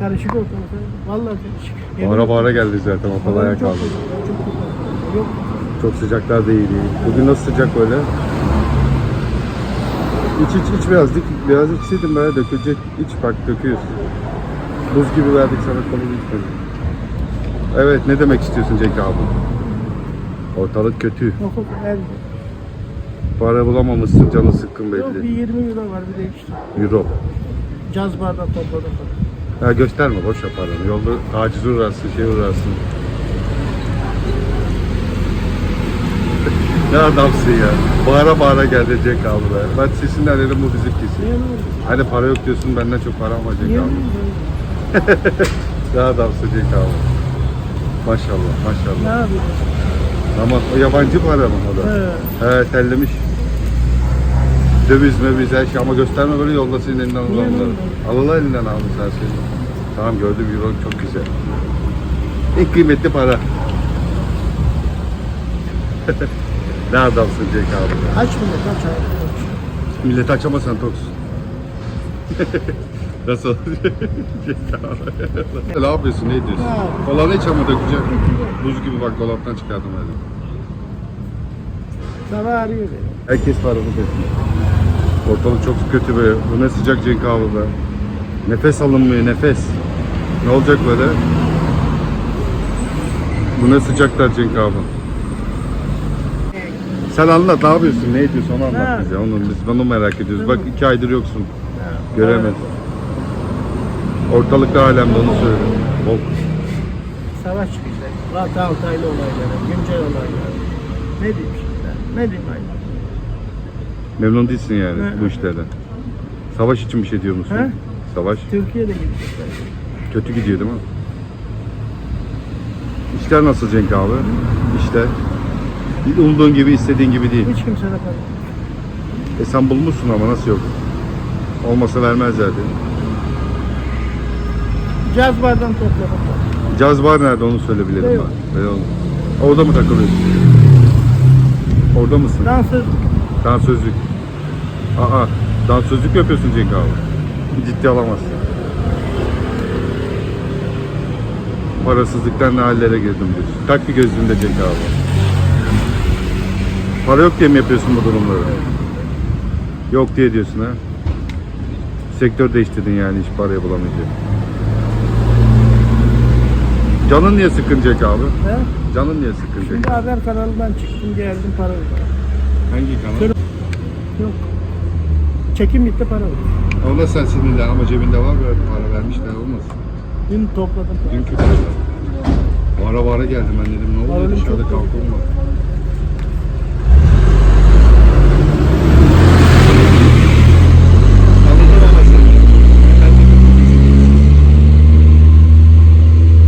Karışık ortalık. Vallahi karışık. Bağıra bağıra geldi zaten ortalığa ayağa Çok kaldı. çok. Yok. Çok sıcaklar değil. Bugün nasıl sıcak böyle? İç iç iç biraz dik. Biraz içseydim böyle dökülecek. İç bak döküyoruz. Buz gibi verdik sana kolu içmedi. Evet ne demek istiyorsun Cenk abi? Ortalık kötü. Yok yok. Para bulamamışsın canı sıkkın Yok bir belli. 20 euro var bir de işte. Euro. Caz bardak topladım. Ya gösterme boş yap paranı. Yolda taciz uğrarsın, şey uğrarsın. ne adamsın ya. Bağıra bağıra abi be. Ben sesinden dedim bu ne oldu? Hani para yok diyorsun benden çok param var Cenk ne abi. Ne adamsın Cenk abi. Maşallah Ne maşallah. yapıyorsun? Ama o yabancı para mı o da? He. He terlemiş. Döviz möviz her şey ama gösterme böyle yolda senin elinden alanları. Alala elinden aldı sen seni. Tamam gördüm euro çok güzel. En kıymetli para. ne adamsın Cenk abi. Aç millet aç abi. Millet açamasan toksun. Nasıl Cenk abi. ne yapıyorsun ne ediyorsun? Kolanı hiç ama dökeceğim. Buz gibi bak dolaptan çıkardım hadi. Sabah arıyor beni. Herkes var onu peşinde. Ortalık çok kötü be. Bu ne sıcak Cenk abi be. Nefes alınmıyor nefes. Ne olacak böyle? Bu ne sıcaklar Cenk abi. Sen anlat ne yapıyorsun ne ediyorsun onu anlat Ha. bize. Onu, biz onu merak ediyoruz. Bak iki aydır yoksun. Göremedim. Ortalıkta alemde onu söyle. Bol. Savaş çıkacak. Vatı Altaylı olayları, güncel olaylar. Ne diyeyim şimdi? Ne diyeyim aynı? Memnun değilsin yani Hı. bu işlerden. Savaş için bir şey diyor musun? He? Savaş Türkiye'de gidecekler. kötü gidiyor değil mi? İşler nasıl Cenk abi? İşler. Umduğun gibi istediğin gibi değil. Hiç kimse de para. E sen bulmuşsun ama nasıl yok? Olmasa vermez zaten. Caz bardan topladım. Caz var nerede onu söyle bilelim. Yok. ben. Öyle. Orada mı takılıyorsun? Orada mısın? Dansöz Dansözlük. Aa, dansözlük yapıyorsun Cenk abi? Ciddi alamazsın. Parasızlıktan ne hallere girdim diyorsun. Tak bir gözlüğünde Cenk abi. Para yok diye mi yapıyorsun bu durumları? Yok diye diyorsun ha. Sektör değiştirdin yani hiç parayı bulamayınca. Canın niye sıkın Cenk abi? He? Canın niye sıkın Cenk? Şimdi haber kanalından çıktım geldim para yok. Hangi kanal? Yok. Çekim bitti para yok. Ona sen sinirli ama cebinde var böyle para vermişler olmaz. Dün topladım. Dünkü para. Vara vara geldim ben dedim ne oluyor dışarıda çok kalkalım mı? Anladın ama sen.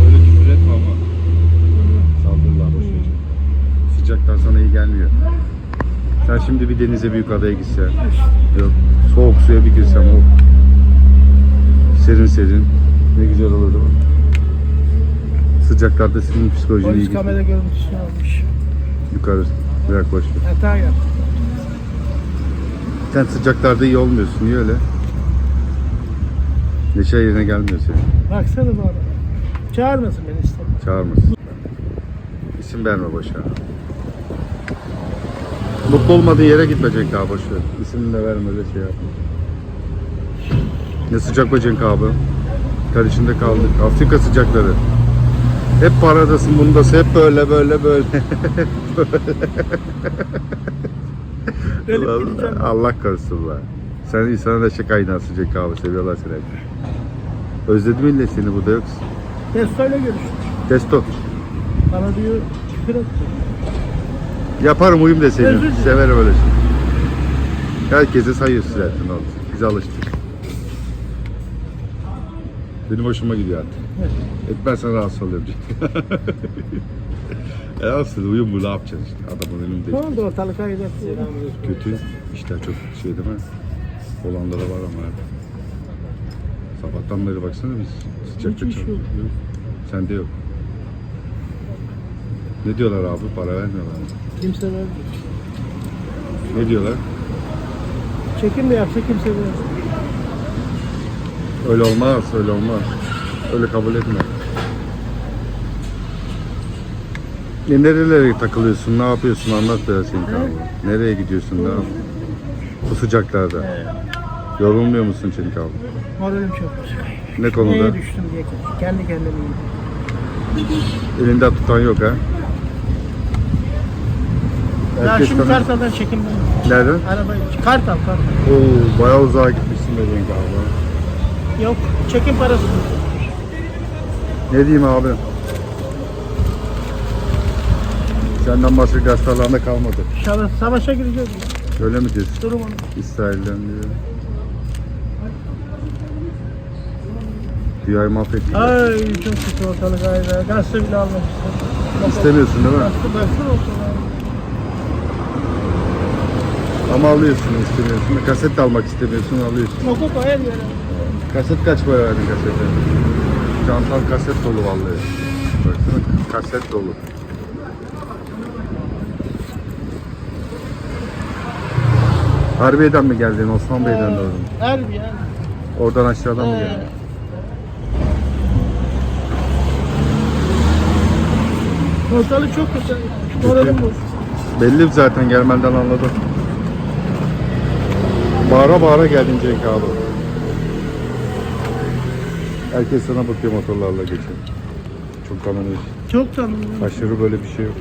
Öyle küfür etme ama. Saldırılar boş ver. Sıcaktan sana iyi gelmiyor. Sen şimdi bir denize büyük adaya gitsen. Yok. Soğuk suya bir girsem o. Serin serin. Ne güzel olur değil mi? Sıcaklarda senin psikolojini iyi Polis gidiyor. kamera görüntüsünü almış. Yukarı. Bırak boş ver. Hata yaptım. Sen sıcaklarda iyi olmuyorsun. Niye öyle? Neşe yerine gelmiyor senin. Baksana bu arada. Çağırmasın beni istemiyorum. Çağırmasın. İsim verme boşa. Mutlu olmadığın yere gitme Cenk abi boş ver. İsimini de verme öyle şey yapma. Ne sıcak be Cenk abi. Karışında kaldık. Afrika sıcakları. Hep paradasın bundasın. Hep böyle böyle böyle. Ölüp Allah, gideceğim. Allah korusun lan. Sen insana da şaka inansın Cenk abi. Seviyorlar seni hep. Özledim millet seni burada yoksun. Testoyla görüştüm. Testo. Bana diyor küfür etti. Yaparım uyum da seviyorum. Severim öyle şey. Herkese sayıyorsun zaten ne oldu. Biz alıştık. Benim hoşuma gidiyor artık. Ben sana rahatsız oluyorum. e olsun uyum bu ne yapacağız işte adamın Ne önünde. oldu ortalık ayda? Kötü işler çok şey değil mi? Olanlara var ama hep. Sabahtan beri baksana biz iş yok. çalışıyoruz. Sende yok. Ne diyorlar abi? Para vermiyorlar mı? Kimse vermiyor. Ne diyorlar? Çekim de yapsa kimse vermiyor. Öyle olmaz, öyle olmaz. Öyle kabul etme. E nerelere takılıyorsun? Ne yapıyorsun? Anlat biraz abi. Nereye gidiyorsun? Yap- Bu sıcaklarda. Yorulmuyor musun abi? Moralim çok bozuk. Ne konuda? Neye düştüm diye kendi kendime. Elinde tutan yok ha? Ya Herkes şimdi tanır. Kartal'dan çekim. Nereden? Arabayı Kartal Kartal. Oo, bayağı uzağa gitmişsin be Cenk abi. Yok çekim parası. Ne diyeyim abi? Senden başka gazetelerinde kalmadı. Savaş, savaşa gireceğiz. Öyle mi diyorsun? Durum onu. İsrail'den diyor. Dünyayı mahvettiler. Ay çok kötü ortalık ayda. Gazete bile almak istedim. İstemiyorsun değil mi? Gazete baksın ortalığa. Ama alıyorsun istemiyorsun. Kaset de almak istemiyorsun alıyorsun. Mokoko her yere. Kaset kaç para verdin kasete? Çantan kaset dolu vallahi. Baksana kaset dolu. Harbiye'den mi geldin? Osman Bey'den doğru. mu? Bir yer. Oradan aşağıdan mı Ee, geldin? Ortalık çok kötü. Moralim bozuk. Belli zaten gelmenden anladım. Bağıra bağıra geldin Cenk abi. Herkes sana bakıyor motorlarla geçen. Çok tanınıyor. Çok tanıdım. Aşırı böyle bir şey yok.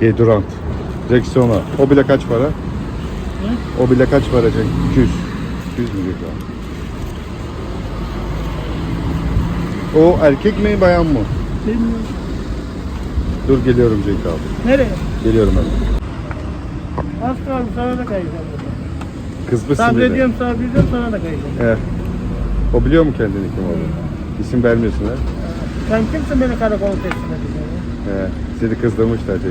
Deodorant. Rexona. O bile kaç para? O bile kaç para Cenk? 200. 200 milyon lira. O erkek mi bayan mı? Bilmiyorum. Dur geliyorum Cenk abi. Nereye? Geliyorum hemen. Az kaldı sana da kayacağım. Kızmışsın. Sabrediyorum sabrediyorum sana da kayacağım. He. O biliyor mu kendini kim olduğunu? İsim vermiyorsun ha? Sen kimsin beni karakola teslim edeceksin? He. Seni kızdırmışlar abi.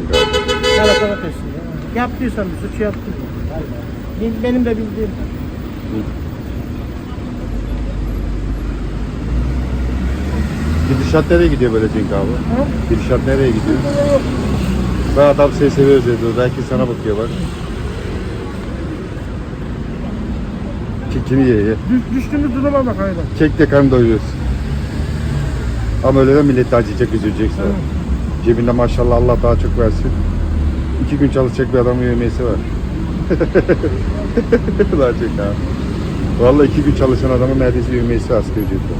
Karakola teslim edeceksin. Yaptıysan bir suç yaptın. Benim- Benim de bildiğim. Gidişat nereye gidiyor böyle Cenk abi? Ha? Gidişat nereye gidiyor? Yok. Ben adam seni seviyoruz dedi. Belki sana bakıyor bak. Kekini ye ye. Düş, düştüğümüz duruma bak hayvan. Kek de karnı doyuruyorsun. Ama öyle de millet acıyacak, üzülecek sana. Tamam. Cebinde maşallah Allah daha çok versin. İki gün çalışacak bir adamın yemeğisi var. Ha. Vallahi iki gün çalışan adamın neredeyse yemeğisi asgari ücretle.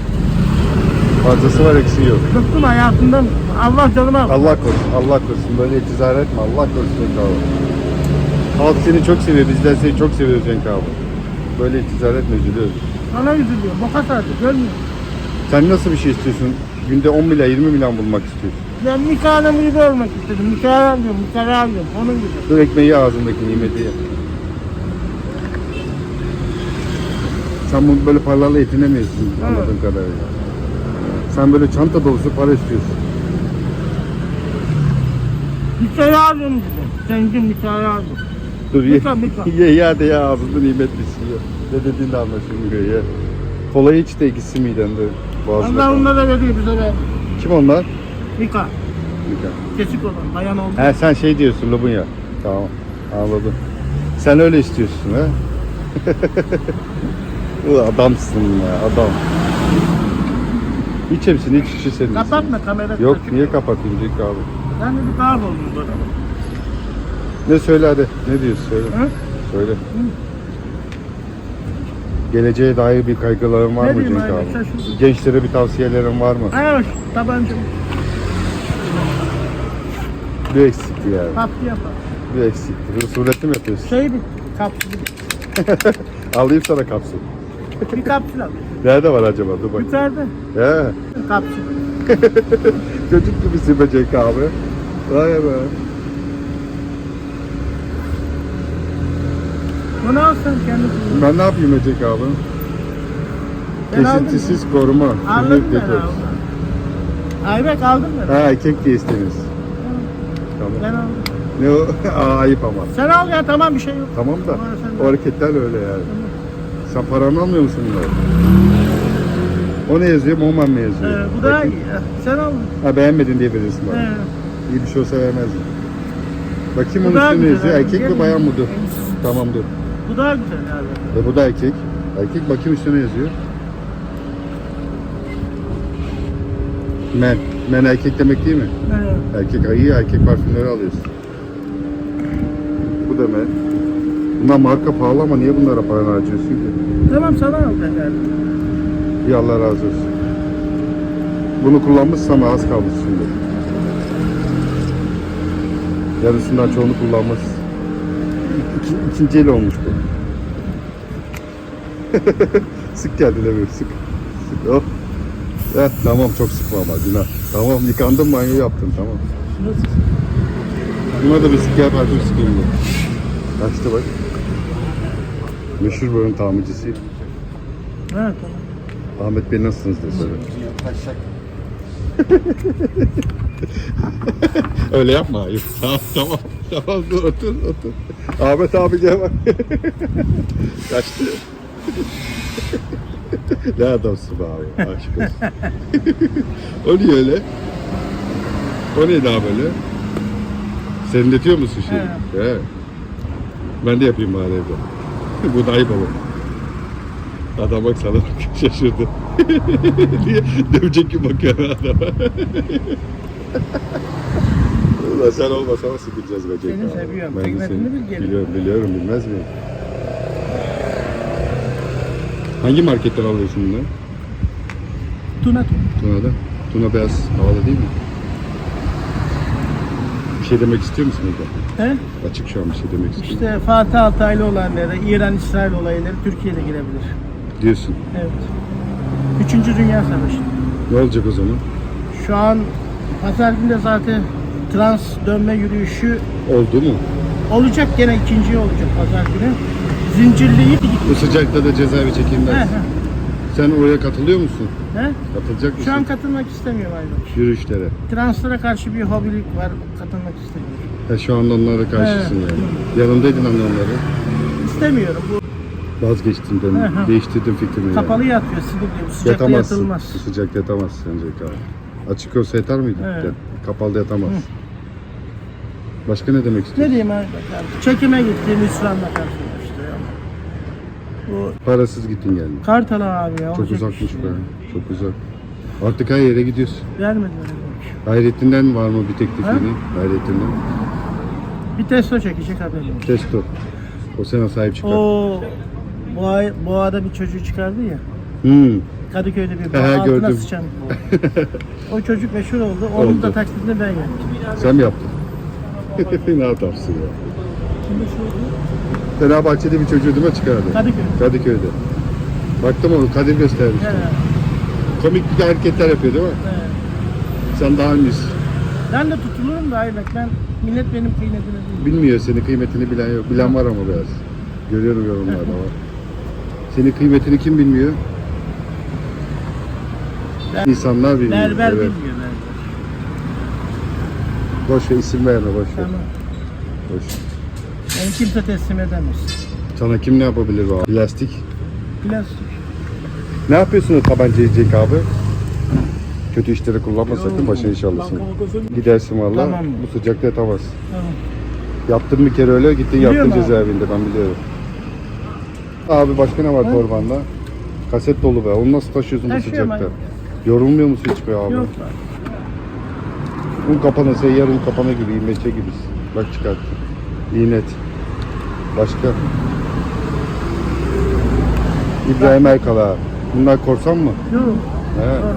Fazlası var eksiği yok. Bıktım hayatımdan. Allah canıma al. Allah korusun, Allah korusun. Böyle intizar etme. Allah korusun Cenk abi. Halk seni çok seviyor. Bizden seni çok seviyoruz Cenk abi. Böyle intizar etme, üzülüyoruz. Sana üzülüyor. Boka sardı. Görmüyor. Sen nasıl bir şey istiyorsun? Günde 10 milyar, 20 milyon bulmak istiyorsun. Ben adamı gibi olmak istedim. Nikah alıyorum. Nikah alıyorum. Onun gibi. Dur ekmeği ağzındaki nimeti ye. Sen bunu böyle paralarla yetinemiyorsun anladığım kadarıyla. Sen böyle çanta dolusu para istiyorsun. Nikah alıyorum gibi. Zengin nikah alıyorum. Dur ye, lütfen. ye, ye hadi ya ağzında nimet bitsin ya. Ne dediğin de anlaşılmıyor ye. Kolayı iç de gitsin midende. Boğazına Allah kal. onlara veriyor bize be. Kim onlar? Nikah. Nikah. Kesik olan. Bayan oldu. He sen şey diyorsun Lubunya. Tamam anladım. Sen öyle istiyorsun ha? Adamsın ya adam. İç hepsini iç içi senin. Kapatma kamera. Yok niye kapatayım Cenk abi? Ben de bir kahve oldum bana. Ne söyle hadi. Ne diyorsun söyle. Hı? Söyle. Geleceğe dair bir kaygıların var Ne mı Cenk abi, şu- Gençlere bir tavsiyelerin var mı? Ha tabanca. Bir eksikti yani. Tatlı yapar. Bir eksikti. Husuletli mi yapıyorsun? Şey bitti. Kapsül. Alayım sana kapsül. Bir kapsül al. Nerede var acaba? Dur bak. Yukarıda. He. Kapsül. Çocuk gibisin be Cenk abi. Vay be. Bunu al sen kendin. Ben ne yapayım be Cenk abi? Ben aldım. Kesintisiz koruma. Aldım ben aldım. Ayberk aldın mı? Ha kek de istemiz. Ben Tamam. aldım. Ne o? Aa, ayıp ama. Sen al ya tamam bir şey yok. Tamam da o hareketler öyle yani. Sen paranı almıyor musun bunları? O ne yazıyor? Moman mı yazıyor? Ee, bu daha Bakayım. Sen al. Ha beğenmedin diye verirsin bana. Ee, İyi bir şey olsa vermezdim. Bakayım Bu onun daha üstünde ne güzel yazıyor? abi, Erkek mi gelin. bayan mı? Dur. Tamam dur. bu daha güzel abi. E bu da erkek. Erkek bakayım üstüne yazıyor. Men. Men erkek demek değil mi? Evet. Erkek ayı, erkek parfümleri alıyorsun. Bu da men. Bunlar marka pahalı ama niye bunlara para harcıyorsun ki? Tamam sana al efendim. İyi Allah razı olsun. Bunu kullanmışsın ama az kalmış şimdi. Yarısından çoğunu kullanmış. İki, ikinci el olmuş bu. sık kendine bir sık. Sık oh. Heh, tamam çok sıkma ama günah. Tamam yıkandın banyo yaptın tamam. Nasıl? Buna da bir sık yap artık sıkayım da. Kaçtı bak. Meşhur buranın tamircisi. Ha tamam. Ahmet Bey nasılsınız de söyle. Öyle yapma ayıp. Tamam tamam. Tamam dur otur otur. Ahmet abi gel bak. Kaçtı. ne adamsın be abi. Aşk olsun. o niye öyle? O ne daha böyle? Serinletiyor musun şeyi? He. Ben de yapayım bari evde. Bu da ayıp olur. Adam bak sana bak, şaşırdı. Niye? Dövecek gibi bakıyor adama. Ulan sen olmasan nasıl bileceğiz be Cenk Seni abi? seviyorum. Ben de Kıymetini bil. Biliyorum, biliyorum. Bilmez miyim? Hangi marketten alıyorsun bunları? Tuna tuna. Tuna'da. Tuna beyaz havalı değil mi? Bir şey demek istiyor musun burada? He? Açık şu an bir şey demek istiyor musun? İşte Fatih Altaylı olayları, İran-İsrail olayları Türkiye'de girebilir. Diyorsun. Evet. Üçüncü Dünya Savaşı. Ne olacak o zaman? Şu an pazar günü de zaten trans dönme yürüyüşü Oldu mu? olacak gene ikinci olacak pazar günü. Zincirleyip Bu sıcakta da cezaevi He, çekimler. he, Sen oraya katılıyor musun? he. Katılacak mısın? Şu an katılmak istemiyorum Aybaş. Yürüyüşlere. Translara karşı bir hobilik var, katılmak istemiyorum. Ha, şu anda onlara karşısın yani. Yanındaydın anne onları. İstemiyorum. Bu Vazgeçtin ben. Değiştirdin fikrini. kapalı yatıyor, gibi. Sıcakta Yatamazsın. yatılmaz. Bu sıcakta yatamazsın Cenk abi. Açık olsa yatar mıydın? Evet. Yat- Kapalı yatamaz. Başka ne demek Ne istiyorsun? diyeyim abi? Çekime gittiğim İslam'la karşılaştı. Bu Parasız gittin geldin. Kartal abi ya. Çok olacak uzakmış iş be. ya. Çok uzak. Artık her yere gidiyorsun. Vermedi öyle. Hayrettin'den var mı bir teklifini? Ha? Hayrettin'den. Bir testo çekecek haberim yok. Testo. O sana sahip çıkar. O boğa, boğada bir çocuğu çıkardı ya. Hmm. Kadıköy'de bir He, boğa altına gördüm. sıçan. o çocuk meşhur oldu. Onun Oldu. da taklidini ben yaptım. Sen mi yaptın? ne yaparsın ya? Fenerbahçe'de bir çocuğu değil mi çıkardı? Kadıköy. Kadıköy'de. Baktım onu Kadir göstermiş. He, Komik bir hareketler yapıyor değil mi? he. Sen daha ünlüsün. Ben de tutulurum da Ayberk. Ben millet benim kıymetini bilmiyor. Bilmiyor senin kıymetini bilen yok. Bilen var ama biraz. Görüyorum yorumlarda var. Senin kıymetini kim bilmiyor? Ben- İnsanlar bilmiyor. Berber evet. bilmiyor berber. Boş ver isim verme boş ver. Tamam. Boş. Beni kimse teslim edemez. Sana kim ne yapabilir o? Plastik. Plastik. Ne yapıyorsun o tabancayı Cenk abi? Kötü işleri kullanma sakın başına iş alırsın. Gidersin valla Tamam. bu sıcakta yatamazsın. Tamam. Yaptın bir kere öyle gittin Biliyorum yattın abi. cezaevinde ben biliyorum. Abi başka ne var Ha? torbanda? Kaset dolu be. Onu nasıl taşıyorsun bu Taşıyorum sıcakta? abi. Yorulmuyor musun hiç be abi? Yok. Un kapanı, seyyar un kapanı gibi, imeçe gibi. Bak çıkarttım. İyi net. Başka? İbrahim Erkala. Bunlar korsan mı? Yok. He. Sorma.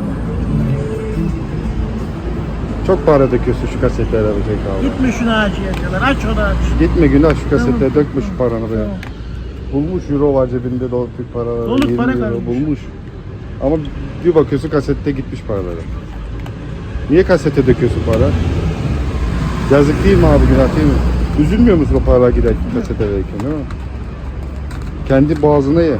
Çok para döküyorsun şu kasetlere be abi. Gitme şunu acıya diyorlar. Aç onu aç. Gitme günah şu kasetlere Tamam. dökme şu paranı be. Tamam. Bulmuş euro var cebinde dolu Türk paraları. Dolu 20 para euro kalmış. Bulmuş. Ama bir bakıyorsun kasette gitmiş paraları. Niye kasete döküyorsun para? Yazık değil mi abi günah değil mi? Üzülmüyor musun o paralar gider kasete verirken değil mi? Kendi boğazına ye.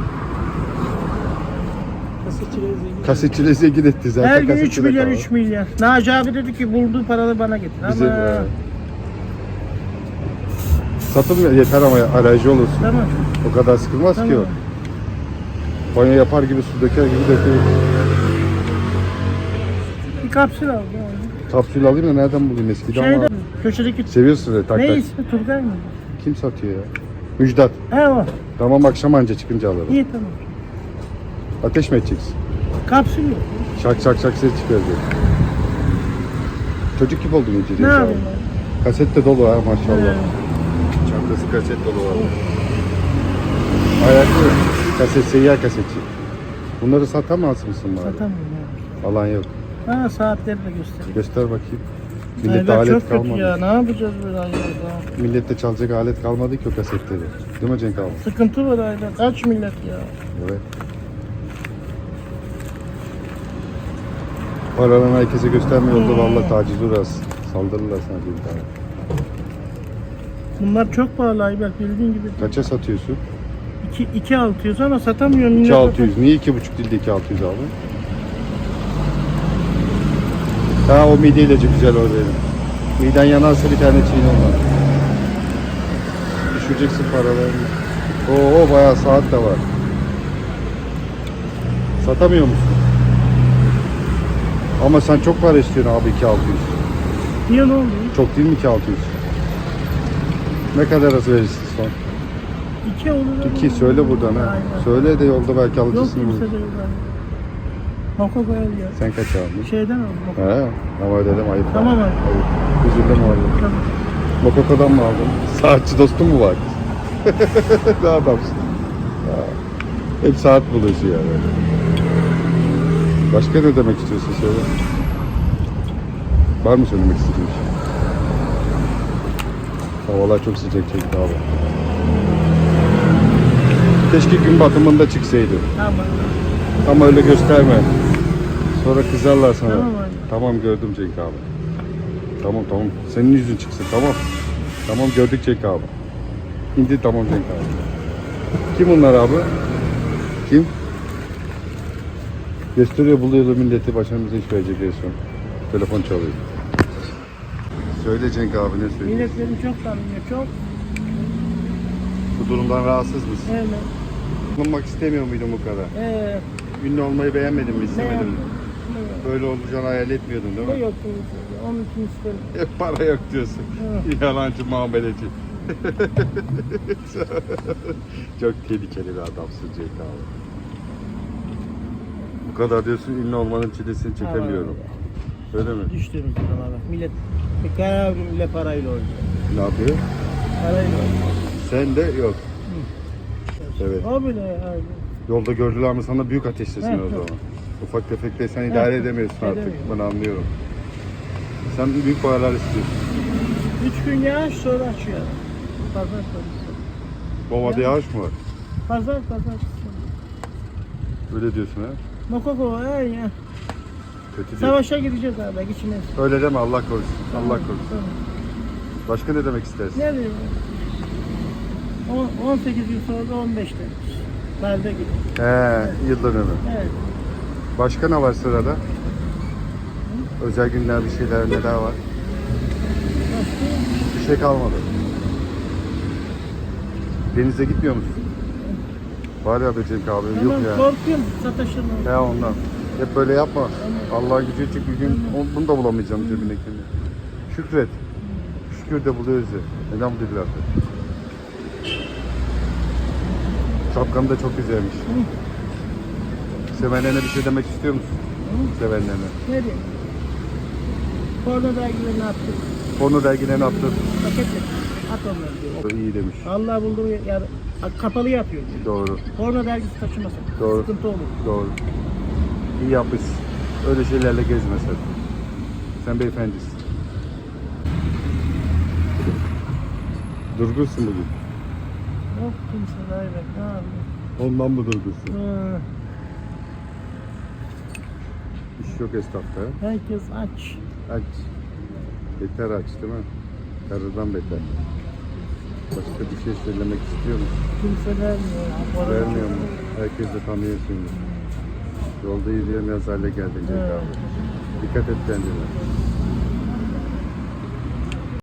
Zengin etti zaten. Her gün 3 kasetçide milyar kaldı. 3 milyar. Naci abi dedi ki bulduğu paraları bana getir. Bize, Ama e, Satılmıyor yeter ama alerji olursun. tamam. O kadar sıkılmaz ki o. Tamam. Banyo yapar gibi su döker gibi döküyor. Bir kapsül al. Kapsül alayım da nereden bulayım eskiden Şeyde ama. köşedeki Seviyorsun öyle tak ne tak. ismi Turgay mı? Kim satıyor ya? Müjdat. He o. Tamam akşam anca çıkınca alırım. İyi tamam. Ateş mi edeceksin? Kapsül yok. Şak şak şak ses çıkarıyor. Çocuk gibi oldun iyice. Ne yapayım Kaset de dolu ha maşallah. Çantası kaset dolu var. Ayaklı. Kaset seyyar kasetçi. Bunları satamaz mısın bari? Satamıyorum abi. Alan yok. Ha saatleri de göstereyim. Göster bakayım. Millette alet çok kötü kalmadı. ya. Ne yapacağız böyle aylarda? Millette çalacak alet kalmadı ki o kasetleri. Değil mi Cenk abi? Sıkıntı var ayda. Kaç millet ya? Evet. Paralarını herkese göstermiyordu. Hmm. Vallahi taciz uğras. Saldırırlar sana bir tane. Bunlar çok pahalı Ayber bildiğin gibi. Kaça satıyorsun? 2 2 600 ama satamıyorum. millet 2600. Niye 2,5 değil de 2600 abi? Ha o mide ilacı güzel o benim. Miden yanarsa bir tane çiğne onlar. Düşüreceksin paralarını. Oo bayağı saat de var. Satamıyor musun? Ama sen çok para istiyorsun abi 2600. Niye ne oldu? Çok değil mi 2600? Ne kadar az verirsin son? 2 olur. 2 söyle buradan ha. Aynen. Söyle de yolda belki Yok alıcısını kimse bulur. de yok abi. Ya. Sen kaç aldın? Şeyden aldım. Moko. He, ama dedim ayıp. Tamam abi. Ayıp. Üzüldüm oğlum. Tamam. Mokoko'dan mı aldın? Saatçi dostum mu var? ne adamsın. Ya. Hep saat buluyorsun yani. Başka ne demek istiyorsun söyle. Var mı söylemek istediğin şey? Havalar çok sıcak çekti abi. Keşke gün batımında çıksaydı. Tamam. Ama öyle gösterme. Sonra kızarlar sana. Tamam. Tamam gördüm Cenk abi. Tamam tamam. Senin yüzün çıksın tamam. Tamam gördük Cenk abi. İndi tamam Cenk abi. Kim bunlar abi? Kim? Gösteriyor buluyor milleti başımıza iş verecek en son. Telefon çalıyor. Söyle Cenk abi ne söylüyorsun? Milletlerim çok tanınıyor. Çok. Bu durumdan rahatsız mısın? Evet. Olmak istemiyor muydun bu kadar? Ee, Ünlü olmayı beğenmedin mi istemedin beğendim. mi? Böyle olacağını hayal etmiyordun değil mi? yok Onun için isterim. Hep para yok diyorsun. Yalancı muameleci. Çok tehlikeli bir adamsın Cenk abi. Bu kadar diyorsun ünlü olmanın çilesini çekemiyorum. Öyle mi? Düştüğümüz durumlara. Millet bir karar bile parayla oynuyor. Ne yapıyor? Parayla oynuyor. Sen de yok. Evet. O bile abi. Yolda gördüler mi sana büyük ateşlesin Evet, o evet. zaman. Ufak tefekle sen idare Evet, edemiyorsun artık. edemiyorum. Ben anlıyorum. Sen büyük paralar istiyorsun. Üç gün yağış sonra açıyor. Pazar. Bomada Ya. yağış mı var? Pazar pazar. Öyle diyorsun ha? Mokoko ha ya. Kötü değil. Savaşa gideceğiz abi içine. Öyle deme Allah korusun. Allah korusun. Tamam. Başka ne demek istersin? Ne diyeyim? On- 18 yıl sonra da 15 demiş. Valide gibi. He, yıl dönümü. Evet. Başka ne var sırada? Özel günler bir şeyler neler var? Başka? Bir şey kalmadı. Denize gitmiyor musun? Var ya be Cenk abi yok Tamam ya. korkuyorum sataşırım. Ya ondan. Hep böyle yapma. Allah gücü çık bir gün o- bunu da bulamayacağım cebindekini. Şükret. Şükür de buluyoruz ya. Elhamdülillah. Şapkan da çok güzelmiş. Sevenlerine bir şey demek istiyor musun? Sevenlerine. Ne diyeyim? Porno dergilerini attık. Porno dergilerini attı. Paketle. At onları diyor. İyi demiş. Allah bulduğu yer kapalı yapıyor. diyor. Doğru. Porno dergisi taşımasın. Doğru. Sıkıntı olur. Doğru. İyi yapmışsın. Öyle şeylerle gezme sen. Beyefendisin. Durgunsun bugün. Yok kimse evet. Ne yapayım? Ondan mı durgunsun? Ha, İş yok esnafta. ha? Herkes aç. Aç. Beter aç değil mi? Karıdan beter. Başka bir şey söylemek istiyor musun? Kimse vermiyor. Vermiyor mu? Herkes de tanıyor seni. Yolda yürüyemez hale geldin Cenk abi. Dikkat et kendine.